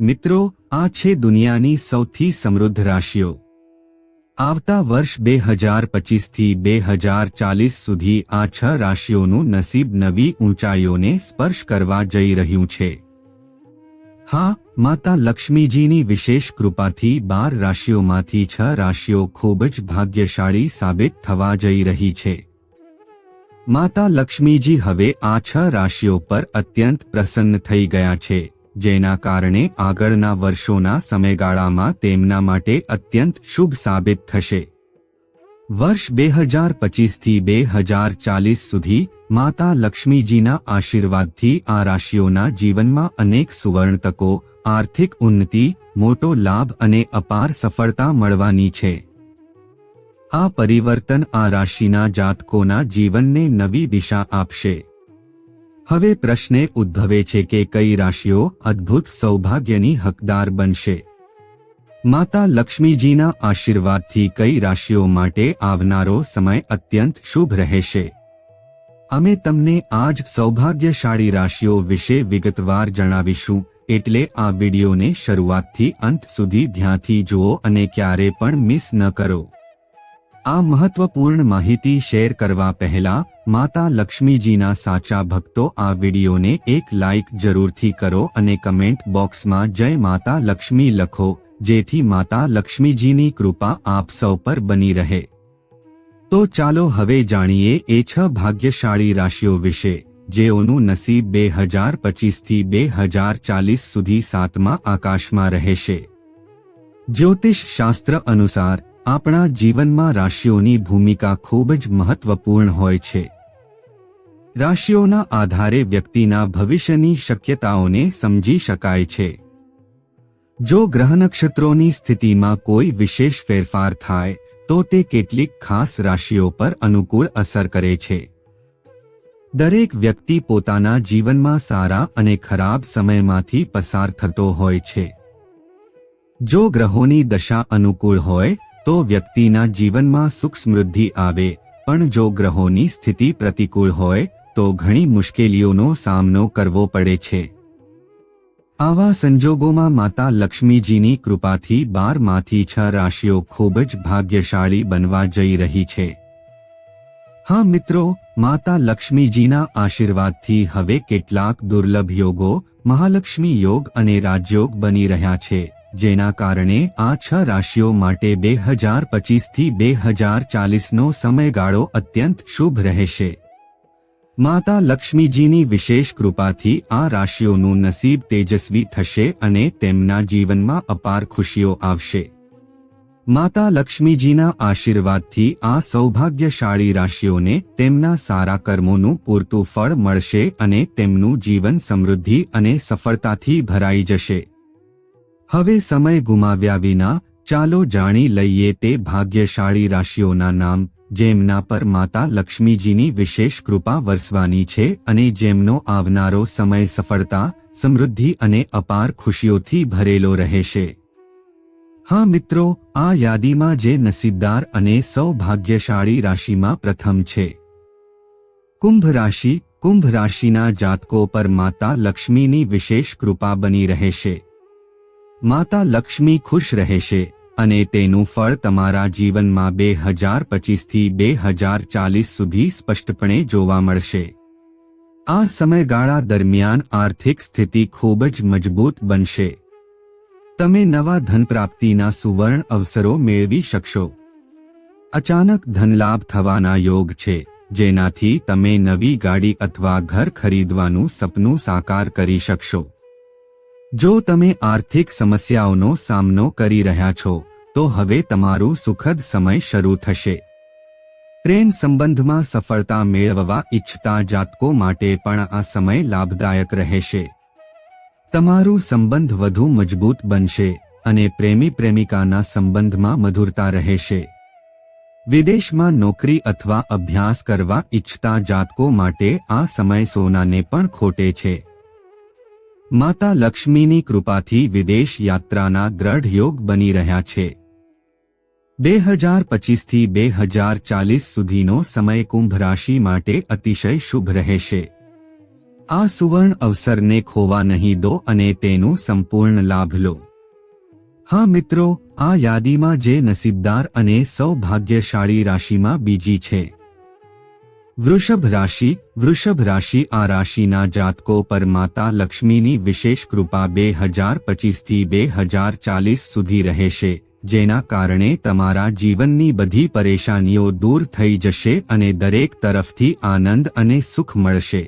મિત્રો, આ છે દુનિયાની સૌથી સમૃદ્ધ રાશિઓ. આવતા વર્ષ બે હજાર પચીસથી બે હજાર ચાલીસ સુધી આ છ રાશિઓનું નસીબ નવી ઊંચાઈઓને સ્પર્શ કરવા જઈ રહ્યું છે. હા, માતા લક્ષ્મીજીની વિશેષ કૃપાથી બાર રાશિઓમાંથી છ રાશિઓ ખૂબ જ ભાગ્યશાળી સાબિત થવા જઈ રહી છે. માતા લક્ષ્મીજી હવે આ છ રાશિઓ પર અત્યંત પ્રસન્ન થઈ ગયા છે. જેના કારણે આગળના વર્ષોના સમયગાળામાં તેમના માટે અત્યંત શુભ સાબિત થશે. વર્ષ બે હજાર પચીસથી બે હજાર ચાલીસ સુધી માતા લક્ષ્મીજીના આશીર્વાદથી આ રાશિઓના જીવનમાં અનેક સુવર્ણ તકો, આર્થિક ઉન્નતિ, મોટો લાભ અને અપાર સફળતા મળવાની છે. આ પરિવર્તન આ રાશિના જાતકોના જીવનને નવી દિશા આપશે. હવે પ્રશ્ને ઉદ્ભવે છે કે કઈ રાશિઓ અદ્ભુત સૌભાગ્યની હકદાર બનશે. માતા લક્ષ્મીજીના આશીર્વાદથી કઈ રાશિઓ માટે આવનારો સમય અત્યંત શુભ રહેશે. અમે તમને આજ સૌભાગ્યશાળી રાશિઓ વિશે વિગતવાર જણાવીશું, એટલે આ વિડિયોને શરૂઆતથી અંત સુધી ધ્યાનથી જુઓ અને ક્યારે પણ મિસ ન કરો. આ મહત્વપૂર્ણ માહિતી શેર કરવા પહેલા માતા લક્ષ્મીજીના સાચા ભક્તો આ વિડીયોને એક લાઇક જરૂરથી કરો અને કમેન્ટ બોક્સમાં જય માતા લક્ષ્મી લખો, જેથી માતા લક્ષ્મીજીની કૃપા આપ સૌ પર બની રહે. તો ચાલો હવે જાણીએ એ છ ભાગ્યશાળી રાશિઓ વિશે, જેઓનું નસીબ બે હજાર પચીસથી બે હજાર ચાલીસ સુધી સાતમા આકાશમાં રહેશે. જ્યોતિષ શાસ્ત્ર અનુસાર આપણા જીવનમાં રાશિઓની ભૂમિકા ખૂબ જ મહત્વપૂર્ણ હોય છે. રાશિઓના આધારે વ્યક્તિના ભવિષ્યની શક્યતાઓને સમજી શકાય છે. જો ગ્રહ નક્ષત્રોની સ્થિતિમાં કોઈ વિશેષ ફેરફાર થાય, તો તે કેટલીક ખાસ રાશિઓ પર અનુકૂળ અસર કરે છે. દરેક વ્યક્તિ પોતાના જીવનમાં સારા અને ખરાબ સમયમાંથી પસાર થતો હોય છે. જો ગ્રહોની દશા અનુકૂળ હોય તો વ્યક્તિના જીવનમાં સુખ સમૃદ્ધિ આવે, પણ જો ગ્રહોની સ્થિતિ પ્રતિકૂળ હોય, તો ઘણી મુશ્કેલીઓનો સામનો કરવો પડે છે. આવા સંજોગોમાં માતા લક્ષ્મીજીની કૃપાથી બારમાંથી છ રાશિઓ ખૂબ જ ભાગ્યશાળી બનવા જઈ રહી છે. હા મિત્રો, માતા લક્ષ્મીજીના આશીર્વાદથી હવે કેટલાક દુર્લભ યોગો, મહાલક્ષ્મી યોગ અને રાજયોગ બની રહ્યા છે. જેના કારણે આ છ રાશિઓ માટે બે હજાર પચીસથી બે હજાર ચાલીસનો સમયગાળો અત્યંત શુભ રહેશે. માતા લક્ષ્મીજીની વિશેષ કૃપાથી આ રાશિઓનું નસીબ તેજસ્વી થશે અને તેમના જીવનમાં અપાર ખુશીઓ આવશે. માતા લક્ષ્મીજીના આશીર્વાદથી આ સૌભાગ્યશાળી રાશિઓને તેમના સારા કર્મોનું પૂરતું ફળ મળશે અને તેમનું જીવન સમૃદ્ધિ અને સફળતાથી ભરાઈ જશે. હવે સમય ગુમાવ્યા વિના, ચાલો જાણી લઈએ તે ભાગ્યશાળી રાશિઓના નામ, જેમના પર માતા લક્ષ્મીજીની વિશેષ કૃપા વરસવાની છે અને જેમનો આવનારો સમય સફળતા, સમૃદ્ધિ અને અપાર ખુશીઓથી ભરેલો રહેશે. હા મિત્રો, આ યાદીમાં જે નસીબદાર અને સૌભાગ્યશાળી રાશિમાં પ્રથમ છે. કુંભ રાશિ, કુંભ રાશિના જાતકો પર માતા લક્ષ્મીની વિશેષ કૃપા બની રહેશે. માતા લક્ષ્મી ખુશ રહેશે અને તેનું ફળ તમારા જીવનમાં બે હજાર પચીસથી બે હજાર ચાલીસ સુધી સ્પષ્ટપણે જોવા મળશે. આ સમયગાળા દરમિયાન આર્થિક સ્થિતિ ખૂબ જ મજબૂત બનશે. તમે નવા ધન પ્રાપ્તિના સુવર્ણ અવસરો મેળવી શકશો. અચાનક ધનલાભ થવાના યોગ છે, જેનાથી તમે નવી ગાડી અથવા ઘર ખરીદવાનું સપનું સાકાર કરી શકશો. જો તમે આર્થિક સમસ્યાઓનો સામનો કરી રહ્યા છો, તો હવે તમારું સુખદ સમય શરૂ થશે. પ્રેમ સંબંધમાં સફળતા મેળવવા ઈચ્છતા જાતકો માટે પણ આ સમય લાભદાયક રહેશે. તમારું સંબંધ વધુ મજબૂત બનશે અને પ્રેમી પ્રેમિકાના સંબંધમાં મધુરતા રહેશે. વિદેશમાં નોકરી અથવા અભ્યાસ કરવા ઈચ્છતા જાતકો માટે આ સમય સોનાને પણ ખોટે છે. માતા લક્ષ્મીની કૃપાથી વિદેશ યાત્રાના દ્રઢ યોગ બની રહ્યા છે. બે હજાર પચીસથી બે હજાર ચાલીસ સુધીનો સમય કુંભ રાશિ માટે અતિશય શુભ રહેશે. આ સુવર્ણ અવસરને ખોવા નહીં દો અને તેનું સંપૂર્ણ લાભ લો. હા મિત્રો, આ યાદીમાં જે નસીબદાર અને સૌભાગ્યશાળી રાશિમાં બીજી છે. વૃષભ રાશિ વૃષભ રાશિ આ રાશિના જાતકો પર માતા લક્ષ્મીની વિશેષ કૃપા બે હજાર પચીસથી બે હજાર ચાલીસ સુધી રહેશે, જેના કારણે તમારા જીવનની બધી પરેશાનીઓ દૂર થઈ જશે અને દરેક તરફથી આનંદ અને સુખ મળશે.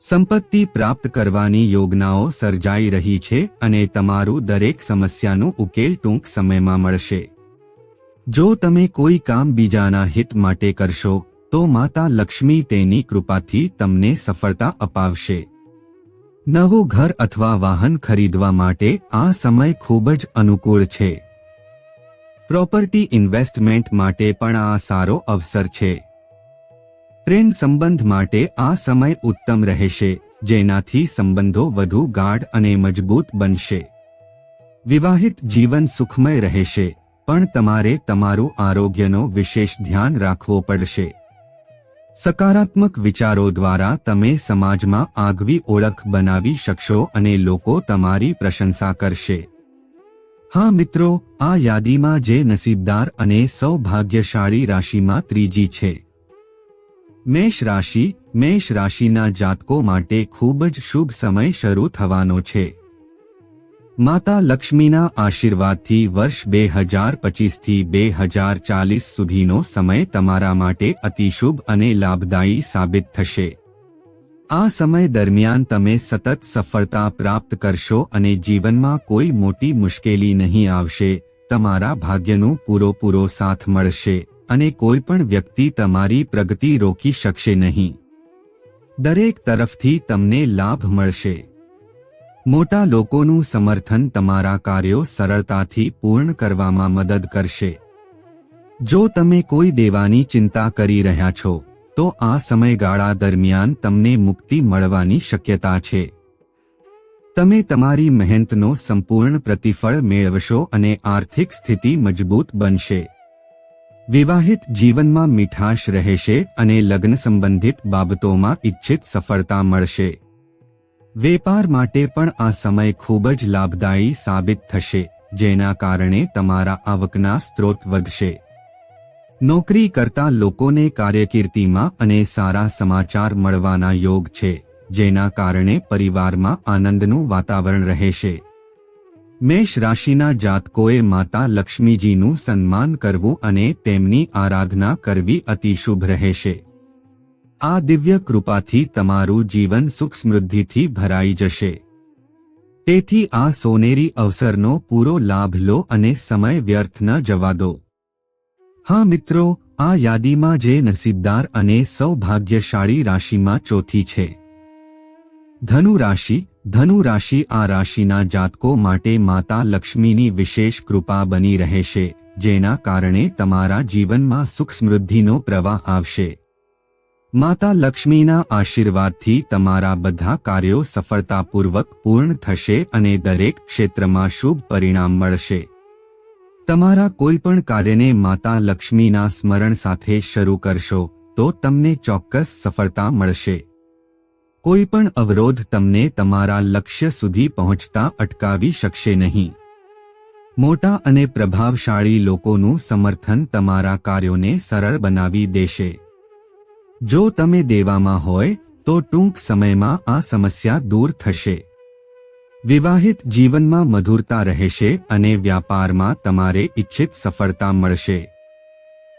સંપત્તિ પ્રાપ્ત કરવાની યોજનાઓ સર્જાઈ રહી છે અને તમારું દરેક સમસ્યાનું ઉકેલ ટૂંક સમયમાં મળશે. જો તમે કોઈ કામ બીજાના હિત માટે કરશો તો માતા લક્ષ્મી તેની કૃપાથી તમને સફળતા અપાવશે. નવું ઘર અથવા વાહન ખરીદવા માટે આ સમય ખૂબ જ અનુકૂળ છે. પ્રોપર્ટી ઇન્વેસ્ટમેન્ટ માટે પણ આ સારો અવસર છે. પ્રેમ સંબંધ માટે આ સમય ઉત્તમ રહેશે, જેનાથી સંબંધો વધુ ગાઢ અને મજબૂત બનશે. વિવાહિત જીવન સુખમય રહેશે, પણ તમારે તમારું આરોગ્યનો વિશેષ ધ્યાન રાખવો પડશે. સકારાત્મક વિચારો દ્વારા તમે સમાજમાં આગવી ઓળખ બનાવી શકશો અને લોકો તમારી પ્રશંસા કરશે. હા મિત્રો, આ યાદીમાં જે નસીબદાર અને સૌભાગ્યશાળી રાશિમાં ત્રીજી છે. મેષ રાશિ, મેષ રાશિના જાતકો માટે ખૂબ જ શુભ સમય શરૂ થવાનો છે. માતા લક્ષ્મીના આશીર્વાદથી વર્ષ બે હજાર પચીસથી બે હજાર ચાલીસ સુધીનો સમય તમારા માટે અતિશુભ અને લાભદાયી સાબિત થશે. આ સમય દરમિયાન તમે સતત સફળતા પ્રાપ્ત કરશો અને જીવનમાં કોઈ મોટી મુશ્કેલી નહીં આવશે, તમારા ભાગ્યનું પૂરોપૂરો સાથ મળશે અને કોઈ પણ વ્યક્તિ તમારી પ્રગતિ રોકી શકશે નહીં. દરેક તરફથી તમને લાભ મળશે. મોટા લોકોનું સમર્થન તમારા કાર્યો સરળતાથી પૂર્ણ કરવામાં મદદ કરશે. જો તમે કોઈ દેવાની ચિંતા કરી રહ્યા છો, તો આ સમયગાળા દરમિયાન તમને મુક્તિ મળવાની શક્યતા છે. તમે તમારી મહેનતનો સંપૂર્ણ પ્રતિફળ મેળવશો અને આર્થિક સ્થિતિ મજબૂત બનશે. વિવાહિત જીવનમાં મીઠાશ રહેશે અને લગ્ન સંબંધિત બાબતોમાં ઇચ્છિત સફળતા મળશે. વેપાર માટે પણ આ સમય ખૂબ જ લાભદાયી સાબિત થશે, જેના કારણે તમારા આવકના સ્ત્રોત વધશે. નોકરી કરતા લોકોને કાર્યકીર્તિમાં અને સારા સમાચાર મળવાના યોગ છે, જેના કારણે પરિવારમાં આનંદનું વાતાવરણ રહેશે. મેષ રાશિના જાતકોએ માતા લક્ષ્મીજીનું સન્માન કરવું અને તેમની આરાધના કરવી અતિશુભ રહેશે. આ દિવ્ય કૃપાથી તમારું જીવન સુખ સમૃદ્ધિથી ભરાઈ જશે. તેથી આ સોનેરી અવસરનો પૂરો લાભ લો અને સમય વ્યર્થ ન જવા દો. હા મિત્રો, આ યાદીમાં જે નસીબદાર અને સૌભાગ્યશાળી રાશિમાં ચોથી છે. ધનુ રાશિ ધનુ રાશિ આ રાશિના જાતકો માટે માતા લક્ષ્મીની વિશેષ કૃપા બની રહેશે, જેના કારણે તમારા જીવનમાં સુખ સમૃદ્ધિનો પ્રવાહ આવશે. માતા લક્ષ્મીના આશીર્વાદથી તમારા બધા કાર્યો સફળતાપૂર્વક પૂર્ણ થશે અને દરેક ક્ષેત્રમાં શુભ પરિણામ મળશે. તમારા કોઈપણ કાર્યને માતા લક્ષ્મીના સ્મરણ સાથે શરૂ કરશો, તો તમને ચોક્કસ સફળતા મળશે. કોઈપણ અવરોધ તમને તમારા લક્ષ્ય સુધી પહોંચતા અટકાવી શકશે નહીં. મોટા અને પ્રભાવશાળી લોકોનું સમર્થન તમારા કાર્યોને સરળ બનાવી દેશે. જો તમે દેવામાં હોય, તો ટૂંક સમયમાં આ સમસ્યા દૂર થશે. વિવાહિત જીવનમાં મધુરતા રહેશે અને વ્યાપારમાં તમારે ઇચ્છિત સફળતા મળશે.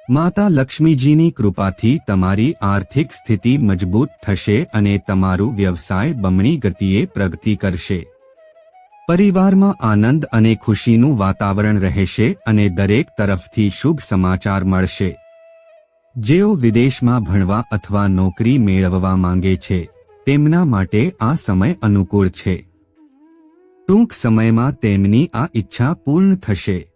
માતા લક્ષ્મીજીની કૃપાથી તમારી આર્થિક સ્થિતિ મજબૂત થશે અને તમારું વ્યવસાય બમણી ગતિએ પ્રગતિ કરશે. પરિવારમાં આનંદ અને ખુશીનું વાતાવરણ રહેશે અને દરેક તરફથી શુભ સમાચાર મળશે. જેઓ વિદેશમાં ભણવા અથવા નોકરી મેળવવા માંગે છે, તેમના માટે આ સમય અનુકૂળ છે. ટૂંક સમયમાં તેમની આ ઈચ્છા પૂર્ણ થશે.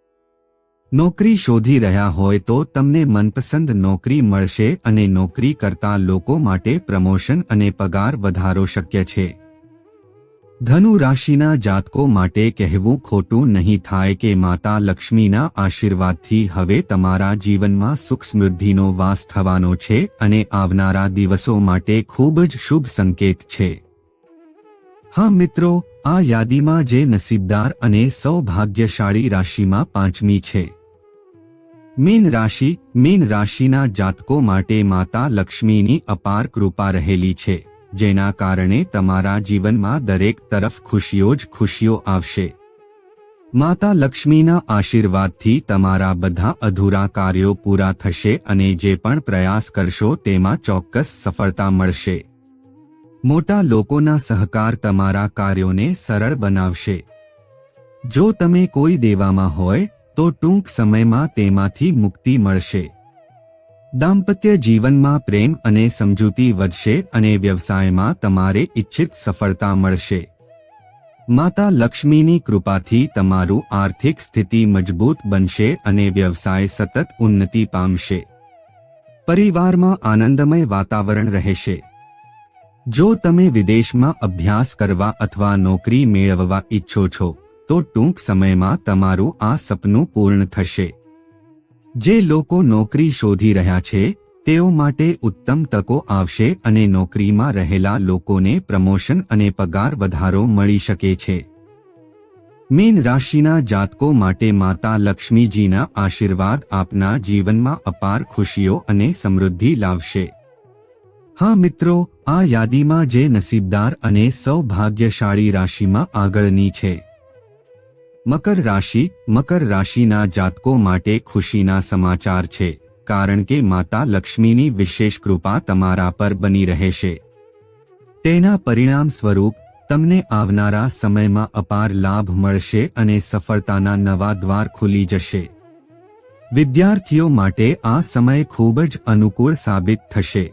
નોકરી શોધી રહ્યા હોય તો તમને મનપસંદ નોકરી મળશે અને નોકરી કરતા લોકો માટે પ્રમોશન અને પગાર વધારો શક્ય છે. ધનુ રાશિના જાતકો માટે કહેવું ખોટું નહીં થાય કે માતા લક્ષ્મીના આશીર્વાદથી હવે તમારા જીવનમાં સુખ સમૃદ્ધિનો વાસ થવાનો છે અને આવનારા દિવસો માટે ખૂબ જ શુભ સંકેત છે. હા મિત્રો, આ યાદીમાં જે નસીબદાર અને સૌભાગ્યશાળી રાશિમાં પાંચમી છે. મીન રાશિ, મીન રાશિના જાતકો માટે માતા લક્ષ્મીની અપાર કૃપા રહેલી છે. જેના કારણે તમારા જીવનમાં દરેક તરફ ખુશીઓ જ ખુશીઓ આવશે. માતા લક્ષ્મીના આશીર્વાદથી તમારા બધા અધૂરા કાર્યો પૂરા થશે અને જે પણ પ્રયાસ કરશો તેમાં ચોક્કસ સફળતા મળશે. મોટા લોકોના સહકાર તમારા કાર્યોને સરળ બનાવશે. જો તમે કોઈ દેવામાં હોય, તો ટૂંક સમયમાં તેમાંથી મુક્તિ મળશે. દાંપત્ય જીવનમાં પ્રેમ અને સમજૂતી વધશે અને વ્યવસાયમાં તમારે ઇચ્છિત સફળતા મળશે. માતા લક્ષ્મીની કૃપાથી તમારું આર્થિક સ્થિતિ મજબૂત બનશે અને વ્યવસાય સતત ઉન્નતિ પામશે. પરિવારમાં આનંદમય વાતાવરણ રહેશે. જો તમે વિદેશમાં અભ્યાસ કરવા અથવા નોકરી મેળવવા ઈચ્છો છો, તો ટૂંક સમયમાં તમારું આ સપનું પૂર્ણ થશે. જે લોકો નોકરી શોધી રહ્યા છે, તેઓ માટે ઉત્તમ તકો આવશે અને નોકરીમાં રહેલા લોકોને પ્રમોશન અને પગાર વધારો મળી શકે છે. મીન રાશિના જાતકો માટે માતા લક્ષ્મીજીના આશીર્વાદ આપના જીવનમાં અપાર ખુશીઓ અને સમૃદ્ધિ લાવશે. હા મિત્રો, આ યાદીમાં જે નસીબદાર અને સૌભાગ્યશાળી રાશિમાં આગળની છે. મકર રાશિ, મકર રાશિના જાતકો માટે ખુશીના સમાચાર છે, કારણ કે માતા લક્ષ્મીની વિશેષ કૃપા તમારા પર બની રહેશે. તેના પરિણામ સ્વરૂપ, તમને આવનારા સમયમાં અપાર લાભ મળશે અને સફળતાના નવા દ્વાર ખુલી જશે. વિદ્યાર્થીઓ માટે આ સમય ખૂબ જ અનુકૂળ સાબિત થશે.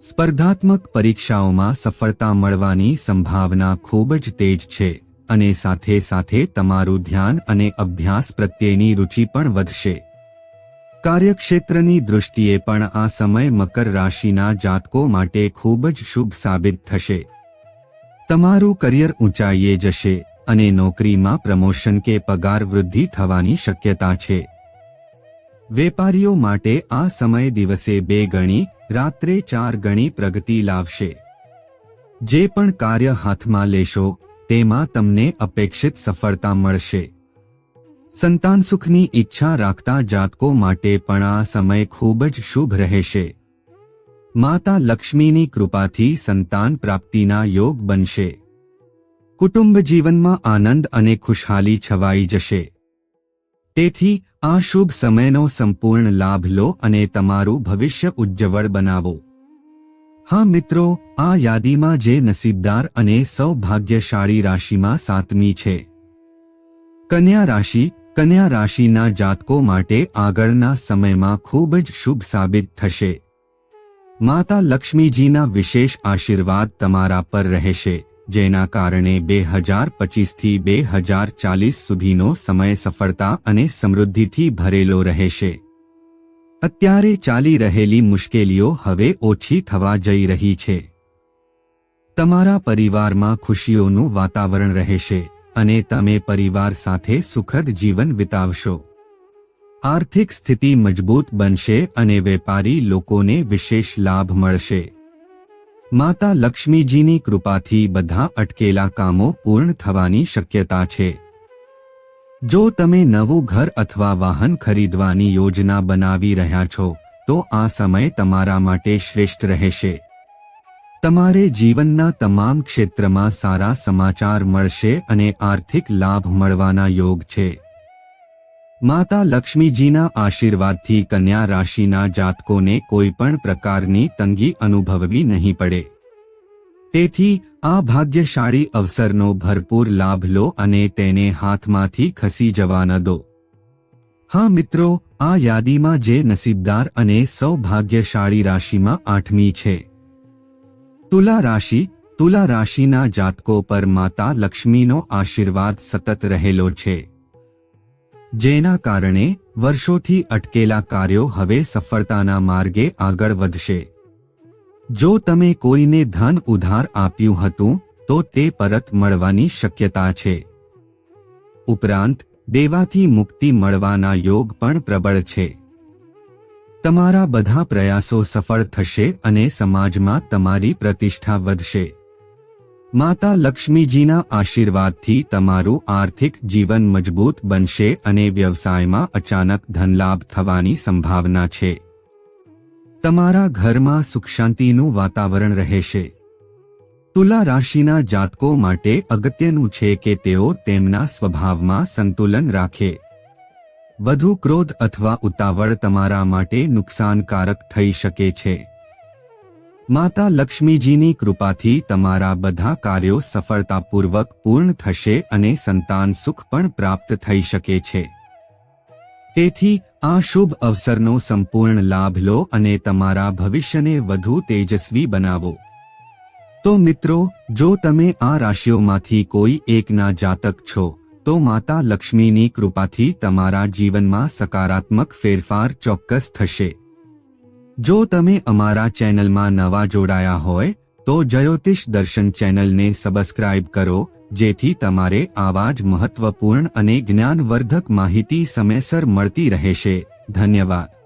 સ્પર્ધાત્મક પરીક્ષાઓમાં સફળતા મળવાની સંભાવના ખૂબ જ તેજ છે. અને સાથે સાથે તમારું ધ્યાન અને અભ્યાસ પ્રત્યેની રુચિ પણ વધશે. કાર્યક્ષેત્રની દૃષ્ટિએ પણ આ સમય મકર રાશિના જાતકો માટે ખૂબ જ શુભ સાબિત થશે. તમારું કરિયર ઊંચાઈએ જશે અને નોકરીમાં પ્રમોશન કે પગાર વૃદ્ધિ થવાની શક્યતા છે. વેપારીઓ માટે આ સમય દિવસે બે ગણી, રાત્રે ચાર ગણી પ્રગતિ લાવશે. જે પણ કાર્ય હાથમાં લેશો તેમાં તમને અપેક્ષિત સફળતા મળશે. સંતાન સુખની ઈચ્છા રાખતા જાતકો માટે પણ આ સમય ખૂબ જ શુભ રહેશે. માતા લક્ષ્મીની કૃપાથી સંતાન પ્રાપ્તિના યોગ બનશે. કુટુંબ જીવનમાં આનંદ અને ખુશહાલી છવાઈ જશે. તેથી આ શુભ સમયનો સંપૂર્ણ લાભ લો અને તમારું ભવિષ્ય ઉજ્જવળ બનાવો. હા મિત્રો, આ યાદીમાં જે નસીબદાર અને સૌભાગ્યશાળી રાશિમાં સાતમી છે. કન્યા રાશિ, કન્યા રાશિના જાતકો માટે આગળના સમયમાં ખૂબ જ શુભ સાબિત થશે. માતા લક્ષ્મીજીના વિશેષ આશીર્વાદ તમારા પર રહેશે, જેના કારણે બે હજાર પચીસથી બે હજાર ચાલીસ સુધીનો સમય સફળતા અને સમૃદ્ધિથી ભરેલો રહેશે. અત્યારે ચાલી રહેલી મુશ્કેલીઓ હવે ઓછી થવા જઈ રહી છે. તમારા પરિવારમાં ખુશીઓનું વાતાવરણ રહેશે અને તમે પરિવાર સાથે સુખદ જીવન વિતાવશો. આર્થિક સ્થિતિ મજબૂત બનશે અને વેપારી લોકોને વિશેષ લાભ મળશે. માતા લક્ષ્મીજીની કૃપાથી બધા અટકેલા કામો પૂર્ણ થવાની શક્યતા છે. જો તમે નવું ઘર અથવા વાહન ખરીદવાની યોજના બનાવી રહ્યા છો, તો આ સમય તમારા માટે શ્રેષ્ઠ રહેશે. તમારે જીવનના તમામ ક્ષેત્રમાં સારા સમાચાર મળશે અને આર્થિક લાભ મળવાના યોગ છે. માતા લક્ષ્મીજીના આશીર્વાદથી કન્યા રાશિના જાતકોને કોઈ પણ પ્રકારની તંગી અનુભવવી નહીં પડે. તેથી, આ ભાગ્યશાળી અવસરનો ભરપૂર લાભ લો અને તેને હાથમાંથી ખસી જવા ન દો. હા મિત્રો, આ યાદીમાં જે નસીબદાર અને સૌભાગ્યશાળી રાશિમાં આઠમી છે. તુલા રાશિ, તુલા રાશિના જાતકો પર માતા લક્ષ્મીનો આશીર્વાદ સતત રહેલો છે. જેના કારણે, વર્ષોથી અટકેલા કાર્યો હવે સફળતાના માર્ગે આગળ વધશે. જો તમે કોઈને ધન ઉધાર આપ્યું હતું, તો તો પરત મળવાની શક્યતા છે. ઉપરાંત, દેવાથી મુક્તિ મળવાના યોગ પણ પ્રબળ છે. તમારા બધા પ્રયાસો સફળ થશે અને સમાજમાં તમારી પ્રતિષ્ઠા વધશે. માતા લક્ષ્મીજીના આશીર્વાદથી તમારું આર્થિક જીવન મજબૂત બનશે અને વ્યવસાયમાં અચાનક ધનલાભ થવાની સંભાવના છે. તમારા ઘરમાં સુખ શાંતિનું વાતાવરણ રહેશે. તુલા રાશિના જાતકો માટે અગત્યનું છે કે તેઓ તેમના સ્વભાવમાં સંતુલન રાખે. વધુ ક્રોધ અથવા ઉતાવળ તમારા માટે નુકસાનકારક થઈ શકે છે. માતા લક્ષ્મીજીની કૃપાથી તમારા બધા કાર્યો સફળતાપૂર્વક પૂર્ણ થશે અને સંતાન સુખ પણ પ્રાપ્ત થઈ શકે છે. તેથી આ શુભ અવસરનો સંપૂર્ણ લાભ લો અને તમારા ભવિષ્યને વધુ તેજસ્વી બનાવો. તો મિત્રો, જો તમે આ રાશિઓમાંથી કોઈ એકના જાતક છો, તો માતા લક્ષ્મીની કૃપાથી તમારા જીવનમાં સકારાત્મક ફેરફાર ચોક્કસ થશે. જો તમે અમારા ચેનલમાં નવા જોડાયા હોય, તો જ્યોતિષ દર્શન ચેનલને સબસ્ક્રાઇબ કરો જેથી તમારે આવા જ મહત્વપૂર્ણ અને જ્ઞાનવર્ધક માહિતી સમયસર મળતી રહેશે. ધન્યવાદ.